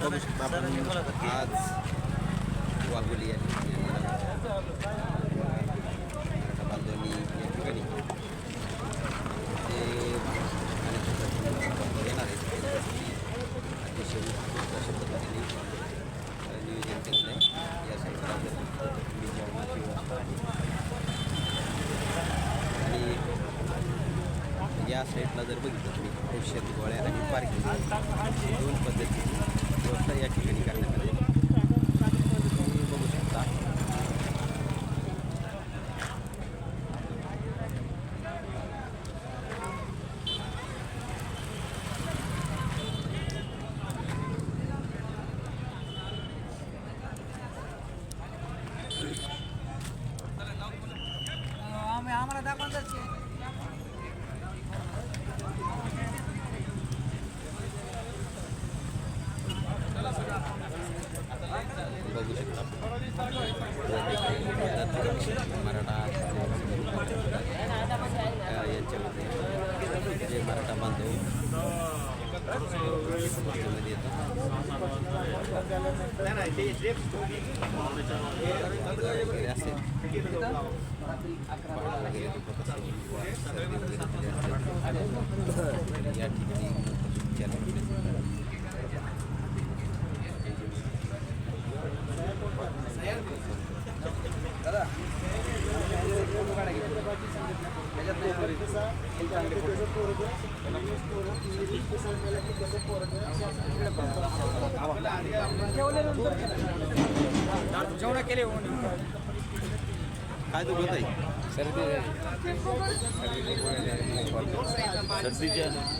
बघू शकता आपण आज वाघोली या ठिकाणी या ठिकाणी येणार आहेत अतिशय उत्कृष्ट अशा पद्धतीने नियोजन आहे या साईडला जर आणि या साईडला जर बघितलं तुम्ही औषध गोळ्या आणि पार्किंग दोन पद्धती. या ठिकाणी करण्यात आली आहे. तुम्ही बघू शकता आम्ही आम्हाला दाखवून जायचे बघू शकता मराठा अ, यांच्यामध्ये जे मराठा बांधवमध्ये येतात असेल या ठिकाणी जेवण केले काय तू होत आहे सर्दीच्या बरं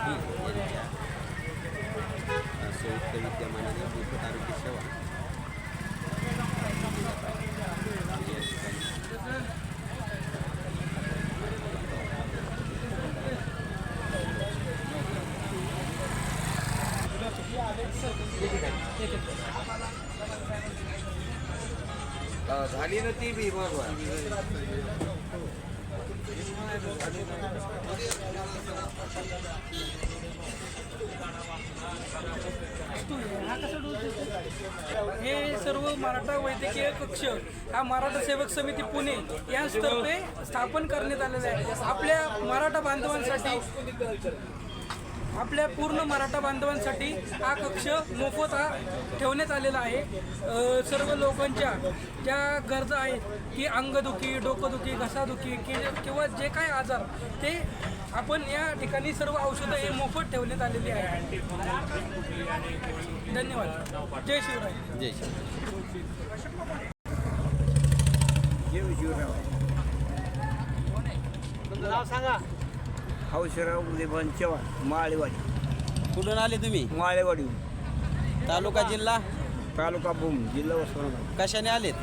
ही संयुक्त विद्यमानाने मोफत आरोग्य सेवा झाली ना ती बी बरोबर हे सर्व मराठा वैद्यकीय कक्ष हा मराठा सेवक समिती पुणे यांतर्फे स्थापन करण्यात आलेला आहे. आपल्या मराठा बांधवांसाठी आपल्या पूर्ण मराठा बांधवांसाठी हा कक्ष मोफत हा ठेवण्यात आलेला आहे. सर्व लोकांच्या ज्या गरजा आहेत की अंगदुखी डोकंदुखी घसादुखी कि किंवा जे काय आजार ते आपण या ठिकाणी सर्व औषधं हे मोफत ठेवण्यात आलेली आहे धन्यवाद. जय शिवराय. जय श्री नाव सांगा. हौशराव उदयभान चव्हाण माळेवाडी. कुठून आले तुम्ही? माळेवाडी. तालुका जिल्हा? तालुका भूम जिल्हा उस्मानाबाद कशाने आलेत?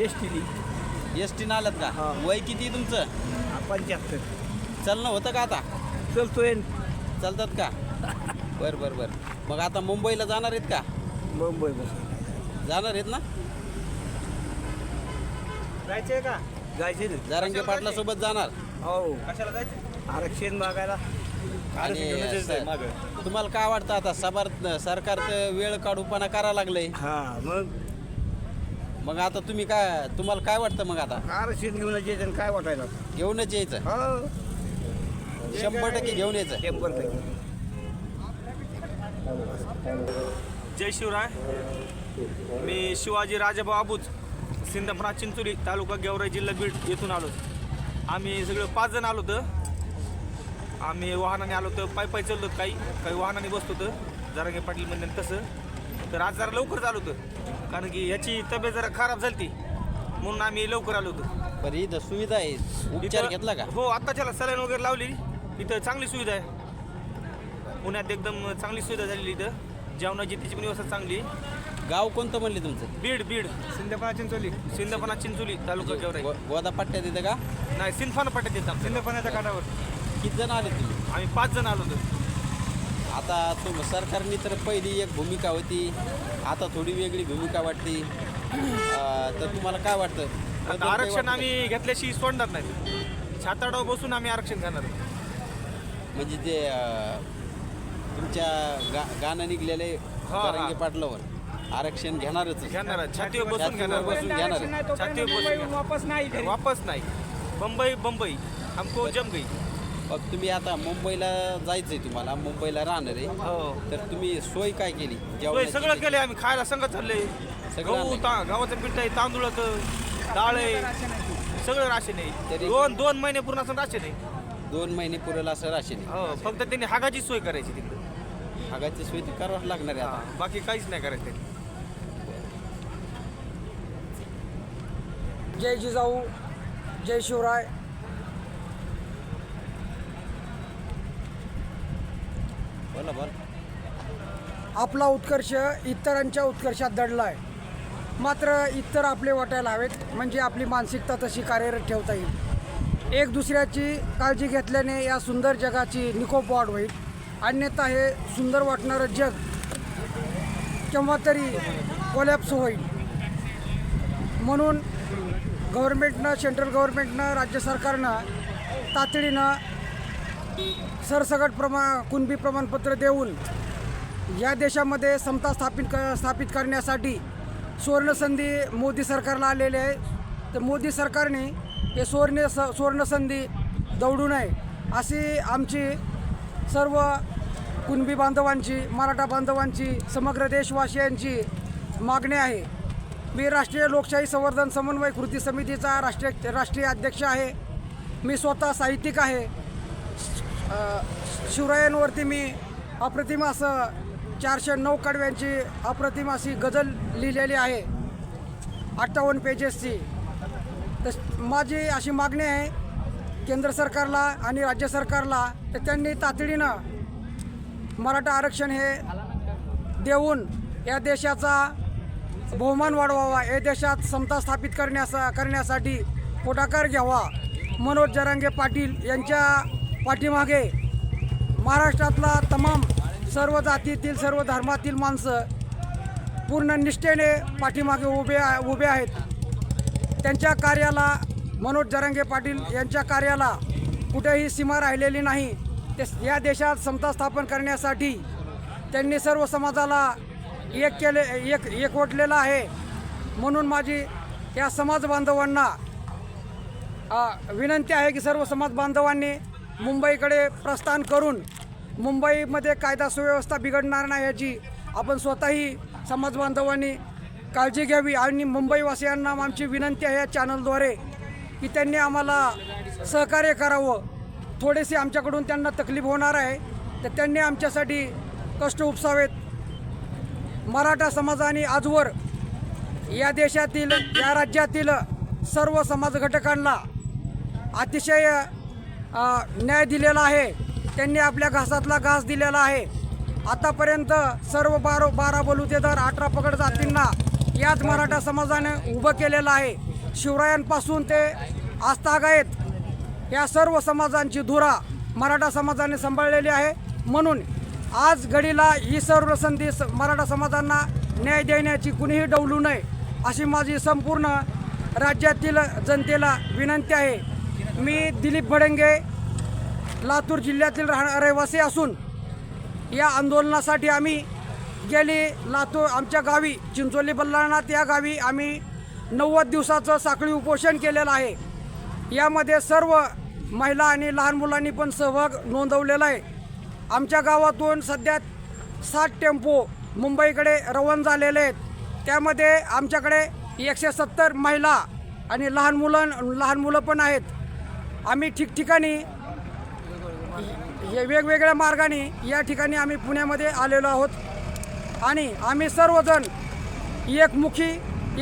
एस टी एस टीनं आलात का? हा. वय किती तुमचं? पंच्याहत्तर. चालणं होतं का आता? चलतोय. चालतात का? बरं बरं बरं. मग आता मुंबईला जाणार आहेत का? मुंबई बस. जाणार आहेत ना? जायचंय का? जायचे ना. जारंगे पाटला सोबत जाणार. हो. कशाला जायचं आरक्षण मागायला आणि स- तुम्हाला काय वाटतं आता? सबार सरकारचं वेळ काढूपणा करा लागलंय. हा मग? मग आता तुम्ही काय तुम्हाला काय वाटतं मग आता? आरक्षण घेऊन यायचं काय वाटायला? घेऊनच यायचं. हो. शंभर टक्के घेऊन यायचं. शंभर टक्के. जय शिवराय. मी शिवाजी राजाभाऊ आबूज सिंदपणा चिंचोली तालुका गेवराई जिल्हा बीड येथून आलो आम्ही सगळं पाच जण आलो होतं. आम्ही वाहनाने आलो होतो पायी पायी चाललो काही. काही वाहनाने बसतो होतं. जरांगे पाटील म्हणजे तसं. तर आज जरा लवकर आलो होतं. कारण की याची तब्येत जरा खराब झाली ती म्हणून आम्ही लवकर आलो होतो. बरं इथं सुविधा आहे. उपचार इथं- घेतला का? हो आत्ताच्याला सलाईन वगैरे लावली. इथं चांगली सुविधा आहे. पुण्यात एकदम चांगली सुविधा झालेली इथं. जेवणाची तिची पण व्यवस्था चांगली. आहे. गाव कोणतं म्हणले तुमचं? बीड बीड. सिंदपणा चिंचोली. सिंदपणा चिंचोली तालुका गेवराई गो- गोदा पट्ट्यात येतं का? नाही सिंदफाना पट्ट्यात येतात सिंदफाण्याच्या काठावर. किती जण आले तुम्ही? आम्ही पाच जण आलो होतो. आता तुम सरकारने तर पहिली एक भूमिका होती. आता थोडी वेगळी भूमिका वाटते अं, तर तुम्हाला काय वाटतं? बदल आता काही आरक्षण वाटतं? आम्ही घेतल्याशी सोडणार नाही. छाताडावर बसून आम्ही आरक्षण घेणार. म्हणजे अं, तुमच्या गा गाणं निघलेले हा. जरांगे पाटलावर. आरक्षण घेणारच. घेणार छातीवर बसून छातीवर घेणार. बसून घेणार. छातीवर बसून. वापस नाही घरी. वापस नाही. बंबई बंबई. हमको जम गई. मग तुम्ही आता मुंबईला जायचंय तुम्हाला मुंबईला राहणार आहे. हो. तर तुम्ही सोय काय केली? सोय जेवणाची? सगळं केले? आम्ही खायला संगत चालले. सगळं गहू आणलंय. ता गव्हाचं पीठ आहे तांदूळाचं डाळ आहे. सगळं राशन आहे. तरी- दोन दोन महिने पूर्ण असं राशन आहे. दोन महिने पुरेल असं राशन आहे. हो फक्त त्यांनी हागाची सोय करायची तिकडे. हागाची सोय ती करावं लागणार आहे आता. बाकी काहीच नाही करायचं त्यांनी. जय जिजाऊ जय शिवराय. बोला बोल? आपला उत्कर्ष इतरांच्या उत्कर्षात दडला आहे मात्र इतर आपले वाटायला हवेत म्हणजे आपली मानसिकता तशी कार्यरत ठेवता येईल. एक दुसऱ्याची काळजी घेतल्याने या सुंदर जगाची निकोप वाढ होईल. अन्यथा हे सुंदर वाटणारं जग केव्हा तरी कोलॅप्स होईल. म्हणून गव्हर्मेंटनं सेंट्रल गव्हर्मेंटनं राज्य सरकारनं तातडीनं सरसकट प्रमा कुणबी प्रमाणपत्र देऊन या देशामध्ये समता स्थापित क स्थापित करण्यासाठी सुवर्णसंधी मोदी सरकारला आलेले आहे. तर मोदी सरकारने हे सुवर्ण स सुवर्णसंधी दौडू नये अशी आमची सर्व कुणबी बांधवांची मराठा बांधवांची समग्र देशवासियांची मागणी आहे. मी राष्ट्रीय लोकशाही संवर्धन समन्वय कृती समितीचा राष्ट्रीय राष्ट्रीय अध्यक्ष आहे. मी स्वतः साहित्यिक आहे. शिवरायांवरती मी अप्रतिम असं चारशे नऊ कडव्यांची अप्रतिम अशी गझल लिहिलेली आहे. अठ्ठावन्न पेजेसची तर माझी अशी मागणी आहे केंद्र सरकारला आणि राज्य सरकारला तर त्यांनी तातडीनं मराठा आरक्षण हे देऊन या देशाचा बहुमान वाढवावा या देशात समता स्थापित करण्यासा करण्यासाठी पुढाकार घ्यावा. मनोज जरांगे पाटील यांच्या पाठीमागे महाराष्ट्रातला तमाम सर्व जातीतील सर्व धर्मातील माणसं पूर्ण निष्ठेने पाठीमागे उभे उभे आहेत. त्यांच्या कार्याला मनोज जरांगे पाटील यांच्या कार्याला कुठेही सीमा राहिलेली नाही. ते या देशात समता स्थापन करण्यासाठी त्यांनी सर्व समाजाला एक केले एक एकवटलेलं आहे. म्हणून माझी या समाज बांधवांना विनंती आहे की सर्व समाज बांधवांनी मुंबईकडे प्रस्थान करून मुंबईमध्ये कायदा सुव्यवस्था बिघडणार नाही याची आपण स्वतःही समाज बांधवांनी काळजी घ्यावी आणि मुंबईवासियांना आमची विनंती आहे या चॅनलद्वारे की त्यांनी आम्हाला सहकार्य करावं. थोडेसे आमच्याकडून त्यांना तकलीफ होणार आहे. तर त्यांनी आमच्यासाठी कष्ट उपसावेत. मराठा समाजाने आजवर या देशातील या राज्यातील सर्व समाज घटकांना अतिशय न्याय दिलेला आहे. त्यांनी आपल्या घासातला घास दिलेला आहे. आतापर्यंत सर्व बारा बारा बलुतेदार अठरा पगड जातींना याच मराठा समाजाने उभं केलेलं आहे. शिवरायांपासून ते आस्थागायत या सर्व समाजांची धुरा मराठा समाजाने सांभाळलेली आहे. म्हणून आज घडीला ही सर्व संधी स- मराठा समाजांना न्याय देण्याची कुणीही डवलू नये अशी माझी संपूर्ण राज्यातील जनतेला विनंती आहे. मी दिलीप भडंगे लातूर जिल्ह्यातील राहणा रहिवासी असून या आंदोलनासाठी आम्ही गेली लातूर आमच्या गावी चिंचोली बल्लाळनाथ या गावी आम्ही नव्वद दिवसाचं साखळी उपोषण केलेलं आहे. यामध्ये सर्व महिला आणि लहान मुलांनी पण सहभाग नोंदवलेला आहे. आमच्या गावातून सध्या सात टेम्पो मुंबईकडे रवान झालेले आहेत. त्यामध्ये आमच्याकडे एकशे सत्तर महिला आणि लहान मुलं लहान मुलं पण आहेत. आम्ही ठिकठिकाणी हे वेगवेगळ्या मार्गाने या ठिकाणी आम्ही पुण्यामध्ये आलेलो आहोत. आणि आम्ही सर्वजण एकमुखी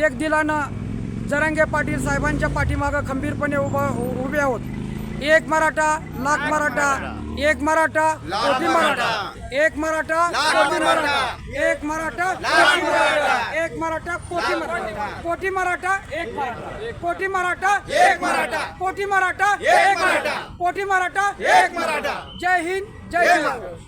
एक दिलानं जरांगे पाटील साहेबांच्या पाठीमागं खंबीरपणे उभा उभे आहोत. एक मराठा लाख मराठा एक मराठा कोटी मराठा. एक मराठा कोटी मराठा. एक मराठा कोटी मराठा. एक मराठा कोटी मराठा. कोटी मराठा एक मराठा. कोटी मराठा एक मराठा. कोटी मराठा एक मराठा. कोटी मराठा एक मराठा. जय हिंद जय हिंद